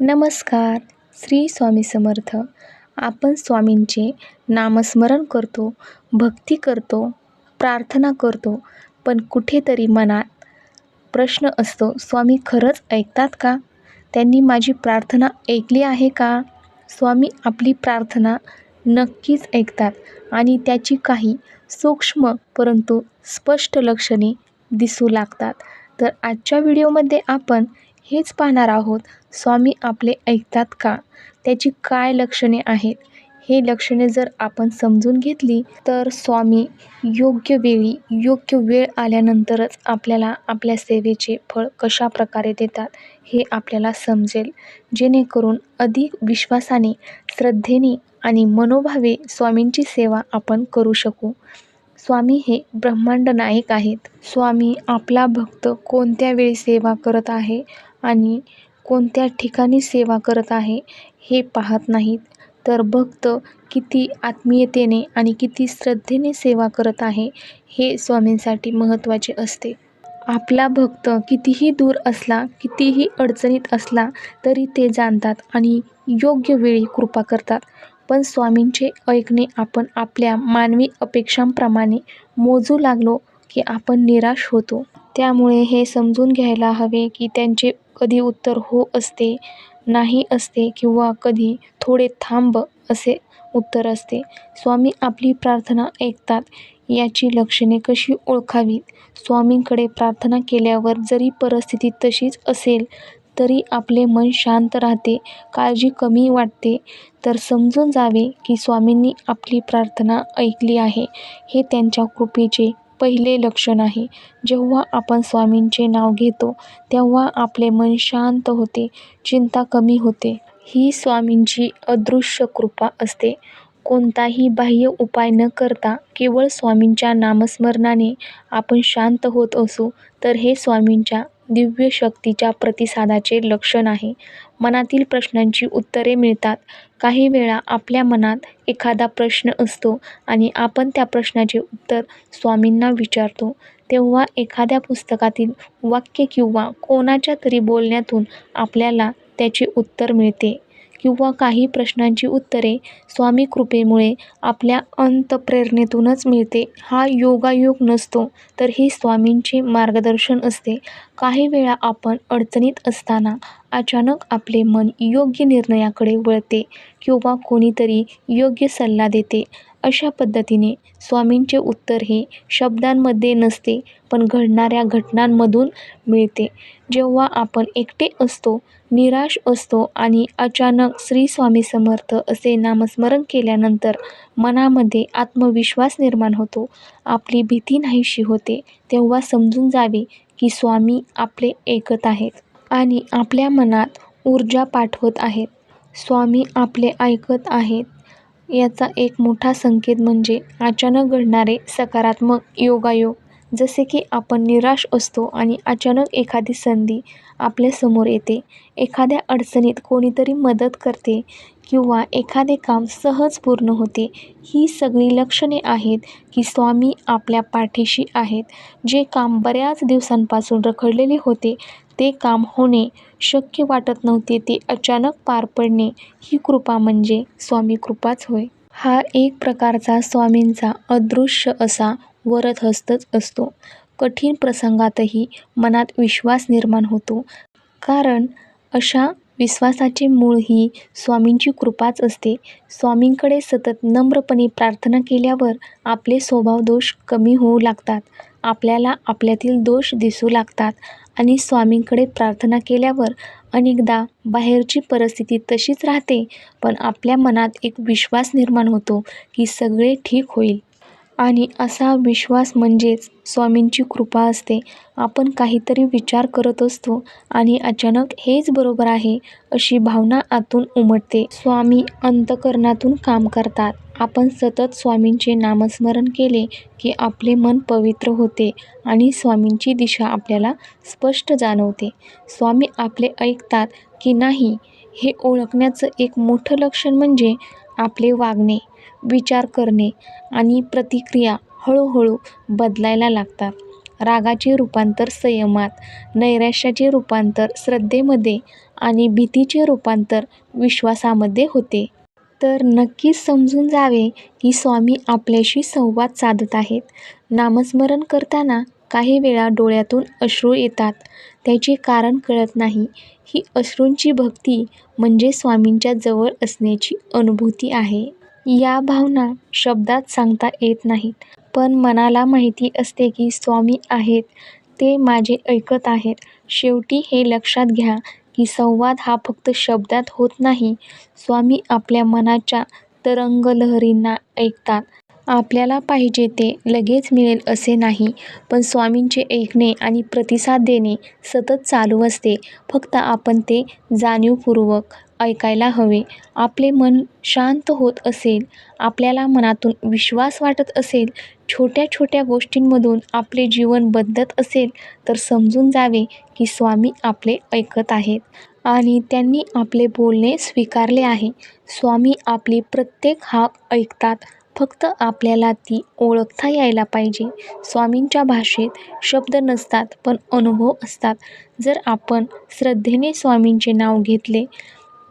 नमस्कार श्री स्वामी समर्थ. आपण स्वामींचे नामस्मरण करतो भक्ती करतो प्रार्थना करतो पण कुठेतरी मनात प्रश्न असतो स्वामी खरंच ऐकतात का? त्यांनी माझी प्रार्थना ऐकली आहे का? स्वामी आपली प्रार्थना नक्कीच ऐकतात आणि त्याची काही सूक्ष्म परंतु स्पष्ट लक्षणे दिसू लागतात. तर आजच्या व्हिडिओमध्ये आपण हेच पाहणार आहोत. स्वामी आपले ऐकतात का? त्याची काय लक्षणे आहेत? हे लक्षणे जर आपण समजून घेतली तर स्वामी योग्य वेळी योग्य वेळ आल्यानंतरच आपल्याला आपल्या सेवेचे फळ कशा प्रकारे देतात हे आपल्याला समजेल. जेणेकरून अधिक विश्वासाने श्रद्धेने आणि मनोभावे स्वामींची सेवा आपण करू शकू. स्वामी हे ब्रह्मांड नायक आहेत. स्वामी आपला भक्त कोणत्या वेळी सेवा करत आहे? आणि कोणत्या ठिकाणी सेवा करत आहे हे पाहत नाहीत. तर भक्त किती आत्मीयतेने आणि किती श्रद्धेने सेवा करत आहे हे स्वामींसाठी महत्त्वाचे असते. आपला भक्त कितीही दूर असला कितीही अडचणीत असला तरी ते जाणतात आणि योग्य वेळी कृपा करतात. पण स्वामींचे ऐकणे आपण आपल्या मानवी अपेक्षांप्रमाणे मोजू लागलो की आपण निराश होतो. त्यामुळे हे समजून घ्यायला हवे की त्यांचे कधी उत्तर हो असते नाही असते किंवा कधी थोडे थांब असे उत्तर असते. स्वामी आपली प्रार्थना ऐकतात याची लक्षणे कशी ओळखावीत? स्वामींकडे प्रार्थना केल्यावर जरी परिस्थिती तशीच असेल तरी आपले मन शांत राहते काळजी कमी वाटते. तर समजून जावे की स्वामींनी आपली प्रार्थना ऐकली आहे. हे त्यांच्या कृपेचे पहिले लक्षण आहे जेव्हा आपण स्वामींचे नाव घेतो तेव्हा आपले मन शांत होते चिंता कमी होते. ही स्वामींची अदृश्य कृपा असते. कोणताही बाह्य उपाय न करता केवळ स्वामींच्या नामस्मरणाने आपण शांत होत असू तर हे स्वामींच्या दिव्य शक्तीच्या प्रतिसादाचे लक्षण आहे. मनातील प्रश्नांची उत्तरे मिळतात. काही वेळा आपल्या मनात एखादा प्रश्न असतो आणि आपण त्या प्रश्नाचे उत्तर स्वामींना विचारतो. तेव्हा एखाद्या पुस्तकातील वाक्य किंवा कोणाच्या तरी बोलण्यातून आपल्याला त्याचे उत्तर मिळते. किंवा काही प्रश्नांची उत्तरे स्वामी कृपेमुळे आपल्या अंतप्रेरणेतूनच मिळते. हा योगायोग नसतो तर हे स्वामींचे मार्गदर्शन असते. काही वेळा आपण अडचणीत असताना अचानक आपले मन योग्य निर्णयाकडे वळते किंवा कोणीतरी योग्य सल्ला देते. अशा पद्धतीने स्वामींचे उत्तर हे शब्दांमध्ये नसते पण घडणाऱ्या घटनांमधून मिळते. जेव्हा आपण एकटे असतो निराश असतो आणि अचानक श्री स्वामी समर्थ असे नामस्मरण केल्यानंतर मनामध्ये आत्मविश्वास निर्माण होतो. आपली भीती नाहीशी होते तेव्हा समजून जावे की स्वामी आपले ऐकत आहेत आणि आपल्या मनात ऊर्जा पाठवत आहेत. स्वामी आपले ऐकत आहेत. याचा एक मोठा संकेत म्हणजे अचानक घडणारे सकारात्मक योगायोग. जसे की आपण निराश असतो आणि अचानक एखादी संधी आपल्यासमोर येते. एखाद्या अडचणीत कोणीतरी मदत करते किंवा एखादे काम सहज पूर्ण होते ही सगळी लक्षणे आहेत की स्वामी आपल्या पाठीशी आहेत. जे काम बऱ्याच दिवसांपासून रखडलेले होते ते काम होणे शक्य वाटत नव्हते ते अचानक पार पडणे ही कृपा म्हणजे स्वामी कृपाच होय. हा एक प्रकारचा स्वामींचा अदृश्य असा वरदहस्तच असतो. कठीण प्रसंगातही मनात विश्वास निर्माण होतो. कारण अशा विश्वासाचे मूळ ही स्वामींची कृपाच असते. स्वामींकडे सतत नम्रपणे प्रार्थना केल्यावर आपले स्वभाव दोष कमी होऊ लागतात. आपल्याला आपल्यातील दोष दिसू लागतात आणि स्वामींकडे प्रार्थना केल्यावर अनेकदा बाहेरची परिस्थिती तशीच राहते. पण आपल्या मनात एक विश्वास निर्माण होतो की सगळे ठीक होईल. आणि असा विश्वास म्हणजेच स्वामींची कृपा असते. आपण काहीतरी विचार करत असतो आणि अचानक हेच बरोबर आहे अशी भावना आतून उमटते. स्वामी अंतकरणातून काम करतात. आपण सतत स्वामींचे नामस्मरण केले की आपले मन पवित्र होते आणि स्वामींची दिशा आपल्याला स्पष्ट जाणवते. स्वामी आपले ऐकतात की नाही हे ओळखण्याचं एक मोठं लक्षण म्हणजे आपले वागणे. विचार करणे आणि प्रतिक्रिया हळूहळू बदलायला लागतात. रागाचे रूपांतर संयमात नैराश्याचे रूपांतर श्रद्धेमध्ये आणि भीतीचे रूपांतर विश्वासामध्ये होते. तर नक्कीच समजून जावे की स्वामी आपल्याशी संवाद साधत आहेत. नामस्मरण करताना काही वेळा डोळ्यातून अश्रू येतात. त्याचे कारण कळत नाही. ही अश्रूंची भक्ती म्हणजे स्वामींच्या जवळ असण्याची अनुभूती आहे. या भावना शब्दात सांगता येत नाहीत. पण मनाला माहिती असते की स्वामी आहेत ते माझे ऐकत आहेत. शेवटी हे लक्षात घ्या की संवाद हा फक्त शब्दात होत नाही. स्वामी आपल्या मनाच्या तरंगलहरींना ऐकतात. आपल्याला पाहिजे ते लगेच मिळेल असे नाही पण स्वामींचे ऐकणे आणि प्रतिसाद देणे सतत चालू असते. फक्त आपण ते जाणीवपूर्वक ऐकायला हवे. आपले मन शांत होत असेल आपल्याला मनातून विश्वास वाटत असेल छोट्या छोट्या गोष्टींमधून आपले जीवन बदलत असेल तर समजून जावे की स्वामी आपले ऐकत आहेत आणि त्यांनी आपले बोलणे स्वीकारले आहे. स्वामी आपली प्रत्येक हाक ऐकतात फक्त आपल्याला ती ओळखता यायला पाहिजे. स्वामींच्या भाषेत शब्द नसतात पण अनुभव असतात. जर आपण श्रद्धेने स्वामींचे नाव घेतले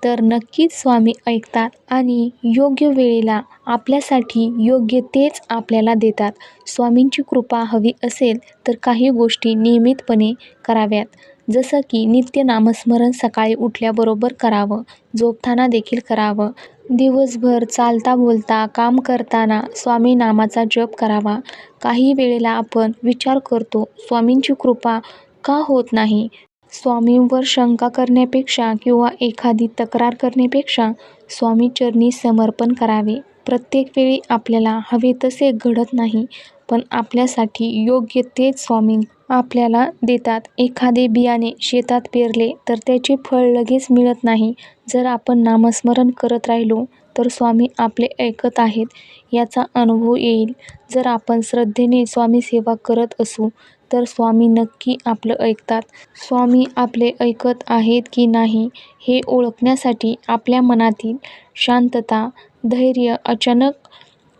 तर नक्कीच स्वामी ऐकतात आणि योग्य वेळेला आपल्यासाठी योग्य तेच आपल्याला देतात. स्वामींची कृपा हवी असेल तर काही गोष्टी नियमितपणे कराव्यात. जसं की नित्य नामस्मरण सकाळी उठल्याबरोबर करावं झोपताना देखील करावं. दिवसभर चालता बोलता काम करताना स्वामी नामाचा जप करावा. काही वेळेला आपण विचार करतो स्वामींची कृपा का होत नाही? स्वामींवर शंका करण्यापेक्षा किंवा एखादी तक्रार करण्यापेक्षा स्वामीचरणी समर्पण करावे. प्रत्येक वेळी आपल्याला हवे तसे घडत नाही पण आपल्यासाठी योग्य तेच स्वामी आपल्याला देतात. एखादे बियाणे शेतात पेरले तर त्याचे फळ लगेच मिळत नाही. जर आपण नामस्मरण करत राहिलो तर स्वामी आपले ऐकत आहेत याचा अनुभव येईल. जर आपण श्रद्धेने स्वामी सेवा करत असू तर स्वामी नक्की आपलं ऐकतात. स्वामी आपले ऐकत आहेत की नाही हे ओळखण्यासाठी आपल्या मनातील शांतता धैर्य अचानक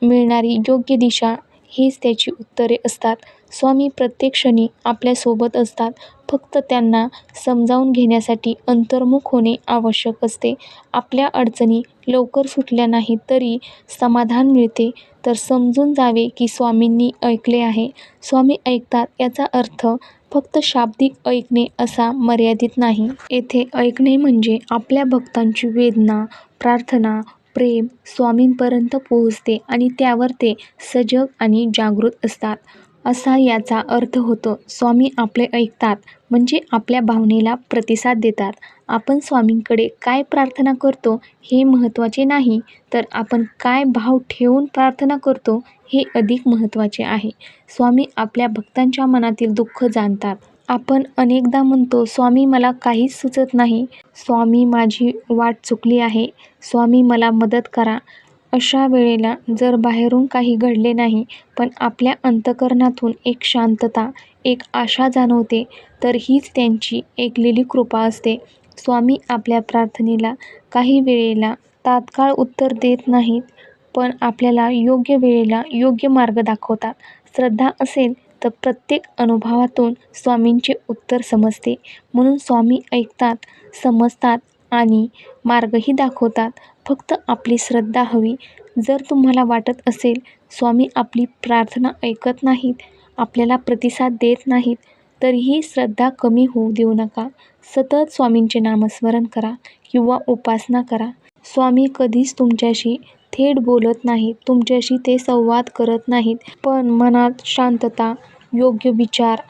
मिळणारी योग्य दिशा हीच त्याची उत्तरे असतात. स्वामी प्रत्येक क्षणी आपल्यासोबत असतात. फक्त त्यांना समजावून घेण्यासाठी अंतर्मुख होणे आवश्यक असते. आपल्या अडचणी लवकर सुटल्या नाही तरी समाधान मिळते. तर समजून जावे की स्वामींनी ऐकले आहे. स्वामी ऐकतात याचा अर्थ फक्त शाब्दिक ऐकणे असा मर्यादित नाही. येथे ऐकणे म्हणजे आपल्या भक्तांची वेदना प्रार्थना प्रेम स्वामींपर्यंत पोहोचते आणि त्यावर ते सजग आणि जागृत असतात. असा याचा अर्थ होतो स्वामी आपले ऐकतात म्हणजे आपल्या भावनेला प्रतिसाद देतात. आपण स्वामींकडे काय प्रार्थना करतो हे महत्त्वाचे नाही तर आपण काय भाव ठेवून प्रार्थना करतो हे अधिक महत्त्वाचे आहे. स्वामी आपल्या भक्तांच्या मनातील दुःख जाणतात. आपण अनेकदा म्हणतो स्वामी मला काहीच सुचत नाही. स्वामी माझी वाट चुकली आहे. स्वामी मला मदत करा. अशा वेळेला जर बाहेरून काही घडले नाही पण आपल्या अंतकरणातून एक शांतता एक आशा जाणवते तर हीच त्यांची ऐकलेली कृपा असते. स्वामी आपल्या प्रार्थनेला काही वेळेला तात्काळ उत्तर देत नाहीत पण आपल्याला योग्य वेळेला योग्य मार्ग दाखवतात. श्रद्धा असेल तर प्रत्येक अनुभवातून स्वामींचे उत्तर समजते. म्हणून स्वामी ऐकतात समजतात आणि मार्गही दाखवतात. फक्त आपली श्रद्धा हवी. जर तुम्हाला वाटत असेल स्वामी आपली प्रार्थना ऐकत नाहीत आपल्याला प्रतिसाद देत नाहीत तरीही श्रद्धा कमी होऊ देऊ नका. सतत स्वामींचे नामस्मरण करा किंवा उपासना करा. स्वामी कधीच तुमच्याशी थेट बोलत नाहीत तुमच्याशी ते संवाद करत नाहीत पण मनात शांतता योग्य विचार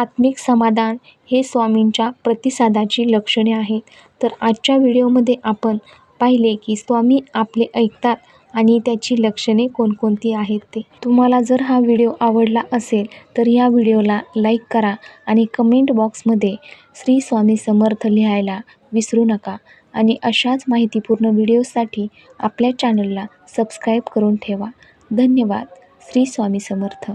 आत्मिक समाधान हे स्वामींच्या प्रतिसादाची लक्षणे आहेत. तर आजच्या व्हिडिओमध्ये आपण पाहिले की स्वामी आपले ऐकतात आणि त्याची लक्षणे कोणकोणती आहेत ते. तुम्हाला जर हा व्हिडिओ आवडला असेल तर या व्हिडिओला लाईक करा आणि कमेंट बॉक्समध्ये श्री स्वामी समर्थ लिहायला विसरू नका आणि अशाच माहितीपूर्ण व्हिडिओसाठी आपल्या चॅनलला सबस्क्राईब करून ठेवा. धन्यवाद. श्री स्वामी समर्थ.